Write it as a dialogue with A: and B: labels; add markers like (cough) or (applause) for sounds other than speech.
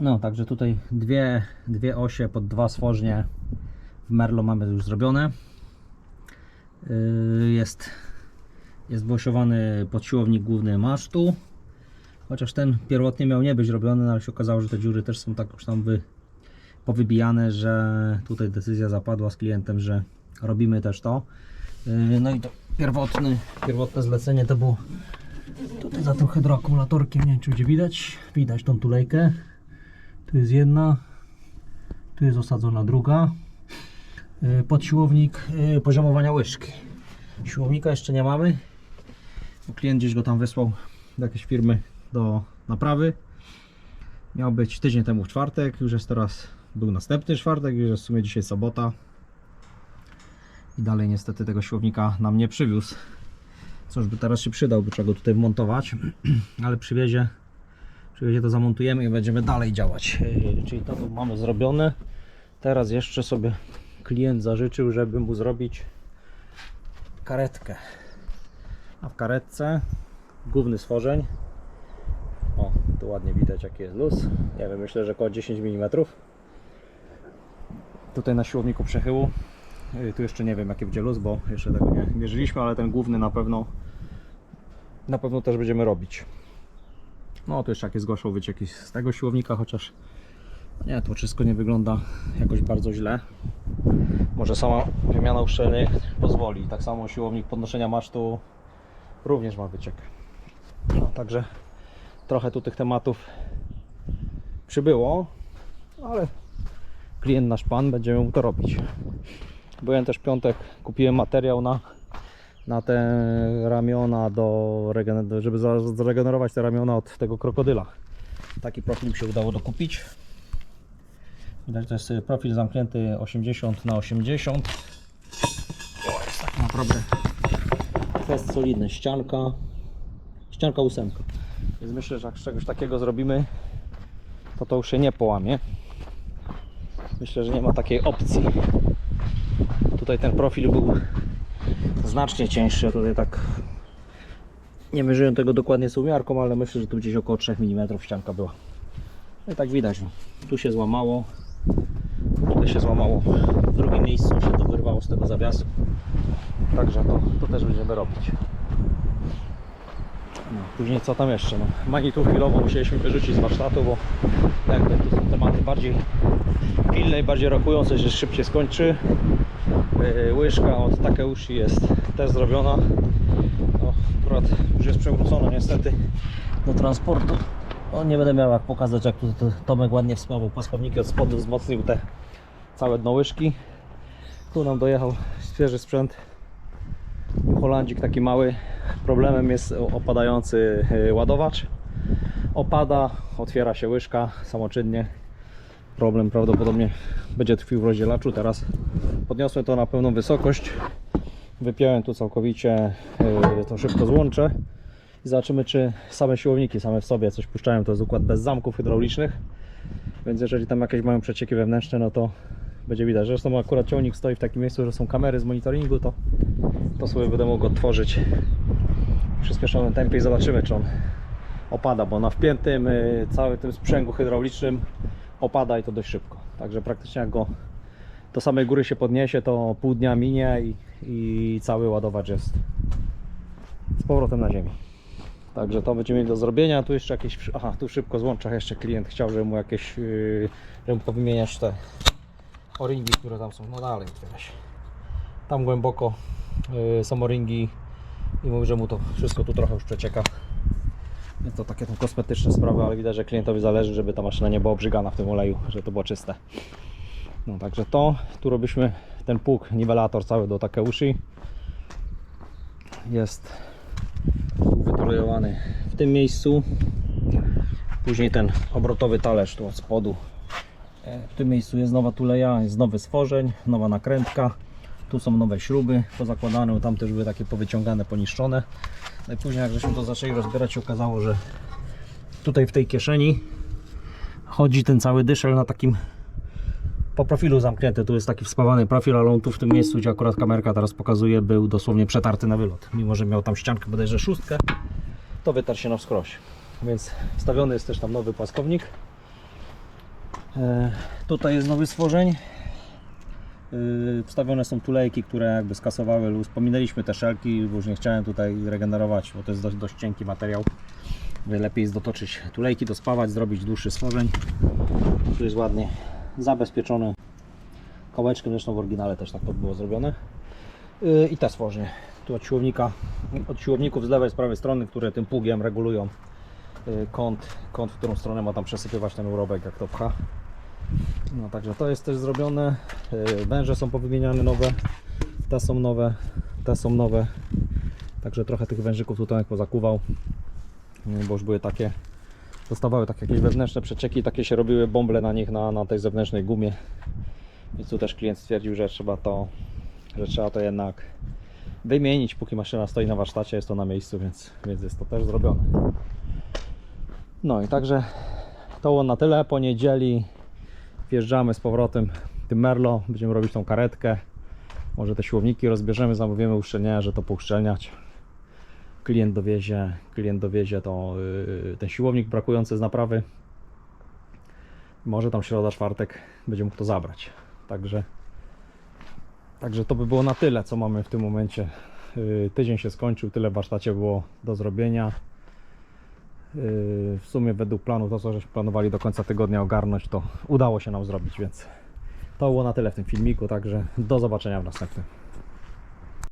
A: No, także tutaj dwie, dwie osie pod dwa stworznie w Merlo mamy już zrobione. Yy, Jest, jest wyosiowany podsiłownik główny masztu. Chociaż ten pierwotnie miał nie być robiony, no ale się okazało, że te dziury też są tak już tam wy, powybijane, że tutaj decyzja zapadła z klientem, że robimy też to. Yy, No i to pierwotny, pierwotne zlecenie to było tutaj za tą hydroakumulatorkiem, nie wiem czy będzie widać, widać tą tulejkę. Tu jest jedna, tu jest osadzona druga. Yy, Podsiłownik yy, poziomowania łyżki. Siłownika jeszcze nie mamy, klient gdzieś go tam wysłał do jakiejś firmy do naprawy. Miał być tydzień temu w czwartek, już jest teraz, był następny czwartek, już jest w sumie dzisiaj sobota. I dalej niestety tego siłownika nam nie przywiózł. Cóż by teraz się przydał, by trzeba go tutaj wmontować, (clears throat) ale przywiezie, przywiezie to zamontujemy i będziemy dalej działać. Yy, Czyli to mamy zrobione. Teraz jeszcze sobie klient zażyczył, żeby mu zrobić karetkę. A w karetce główny stworzeń. O, tu ładnie widać jaki jest luz. Nie wiem, myślę, że około 10 mm. Tutaj na siłowniku przechyłu. Yy, Tu jeszcze nie wiem jaki będzie luz, bo jeszcze tego nie mierzyliśmy, ale ten główny na pewno na pewno też będziemy robić. No to jeszcze jakieś zgłaszał wycieki z tego siłownika, chociaż nie, to wszystko nie wygląda jakoś bardzo źle. Może sama wymiana uszczelnych pozwoli. Tak samo siłownik podnoszenia masztu również ma wyciek. No, także trochę tu tych tematów przybyło, ale klient nasz pan będzie mógł to robić. Byłem też piątek, kupiłem materiał na, na te ramiona, do, żeby zregenerować te ramiona od tego krokodyla. Taki profil mi się udało dokupić. Widać, to jest y, profil zamknięty 80 na 80. O, jest tak naprawdę fest solidny. Ścianka, ścianka ósemka. Więc myślę, że jak czegoś takiego zrobimy, to to już się nie połamie. Myślę, że nie ma takiej opcji. Tutaj ten profil był znacznie cięższy. Tutaj tak nie mierzyłem tego dokładnie z umiarką, ale myślę, że tu gdzieś około 3 mm ścianka była. No i tak widać. No. Tu się złamało. Tutaj się złamało. W drugim miejscu się to wyrwało z tego zawiasu. Także to, to też będziemy robić. No, później co tam jeszcze? No, manitur chwilowo musieliśmy wyrzucić z warsztatu, bo jakby tu są tematy bardziej pilne i bardziej rokujące, że szybciej skończy. Yy, Łyżka od Takeushi jest też zrobiona. No, akurat już jest przewrócona niestety do transportu. No, nie będę miał jak pokazać, jak tu to Tomek ładnie wspomniał. Paskowniki od spodu wzmocnił te całe dno łyżki. Tu nam dojechał świeży sprzęt. Holandzik taki mały. Problemem jest opadający y, ładowacz. Opada, otwiera się łyżka samoczynnie. Problem prawdopodobnie będzie tkwił w rozdzielaczu. Teraz podniosłem to na pełną wysokość. Wypiąłem tu całkowicie y, to szybko złączę i zobaczymy czy same siłowniki same w sobie coś puszczają. To jest układ bez zamków hydraulicznych. Więc jeżeli tam jakieś mają przecieki wewnętrzne, no to będzie widać. Zresztą akurat ciągnik stoi w takim miejscu, że są kamery z monitoringu, to, to sobie będę mógł otworzyć w przyspieszonym tempie i zobaczymy czy on opada, bo na wpiętym y, całym tym sprzęgu hydraulicznym opada i to dość szybko. Także praktycznie jak go do samej góry się podniesie, to pół dnia minie i, i cały ładowacz jest z powrotem na ziemi. Także to będziemy mieli do zrobienia. Tu jeszcze jakieś. Aha, tu szybko złączach jeszcze klient chciał, żeby mu jakieś. Yy, żeby powymieniać te o-ringi, które tam są. No dalej otwierać. Tam głęboko yy, są o-ringi i mówi, że mu to wszystko tu trochę już przecieka. To takie tam kosmetyczne sprawy, ale widać, że klientowi zależy, żeby ta maszyna nie była obrzygana w tym oleju, żeby to było czyste. No także to, tu robiliśmy ten pług, niwelator cały do Takeushi. Jest wytulejowany w tym miejscu. Później ten obrotowy talerz tu od spodu. E, W tym miejscu jest nowa tuleja, jest nowy stworzeń, nowa nakrętka. Tu są nowe śruby pozakładane, tam też były takie powyciągane, poniszczone. No i później jak żeśmy to zaczęli rozbierać się okazało, że tutaj w tej kieszeni chodzi ten cały dyszel na takim po profilu zamknięty. Tu jest taki wspawany profil, ale on tu w tym miejscu, gdzie akurat kamerka teraz pokazuje, był dosłownie przetarty na wylot. Mimo, że miał tam ściankę bodajże szóstkę, to wytarł się na wskroś. Więc wstawiony jest też tam nowy płaskownik. E, Tutaj jest nowy stworzeń. Yy, Wstawione są tulejki, które jakby skasowały luz. Pominęliśmy te szelki, bo już nie chciałem tutaj regenerować, bo to jest dość, dość cienki materiał. Lepiej jest dotoczyć tulejki, dospawać, zrobić dłuższy stworzeń. Tu jest ładnie zabezpieczony kołeczkiem, zresztą w oryginale też tak to było zrobione. Yy, I te stworzenie. Tu od siłownika, od siłowników z lewej, z prawej strony, które tym pługiem regulują yy, kąt, kąt, w którą stronę ma tam przesypywać ten urobek, jak to pcha. No także to jest też zrobione. Yy, Węże są powymieniane nowe. Te są nowe. Te są nowe. Także trochę tych wężyków tutaj pozakuwał. Bo już były takie. Dostawały takie jakieś wewnętrzne przecieki, takie się robiły bąble na nich na, na tej zewnętrznej gumie. Więc tu też klient stwierdził, że trzeba to, że trzeba to jednak wymienić, póki maszyna stoi na warsztacie, jest to na miejscu, więc, więc jest to też zrobione. No i także to było na tyle. Po niedzieli wjeżdżamy z powrotem tym Merlo, będziemy robić tą karetkę. Może te siłowniki rozbierzemy, zamówimy uszczelnienia, że to pouszczelniać. Klient dowiezie, klient dowiezie to, yy, ten siłownik brakujący z naprawy. Może tam środa, czwartek będzie mógł to zabrać. Także, także to by było na tyle, co mamy w tym momencie. Yy, tydzień się skończył, tyle w warsztacie było do zrobienia. Yy, w sumie według planu, to co żeśmy planowali do końca tygodnia ogarnąć, to udało się nam zrobić, więc to było na tyle w tym filmiku, także do zobaczenia w następnym.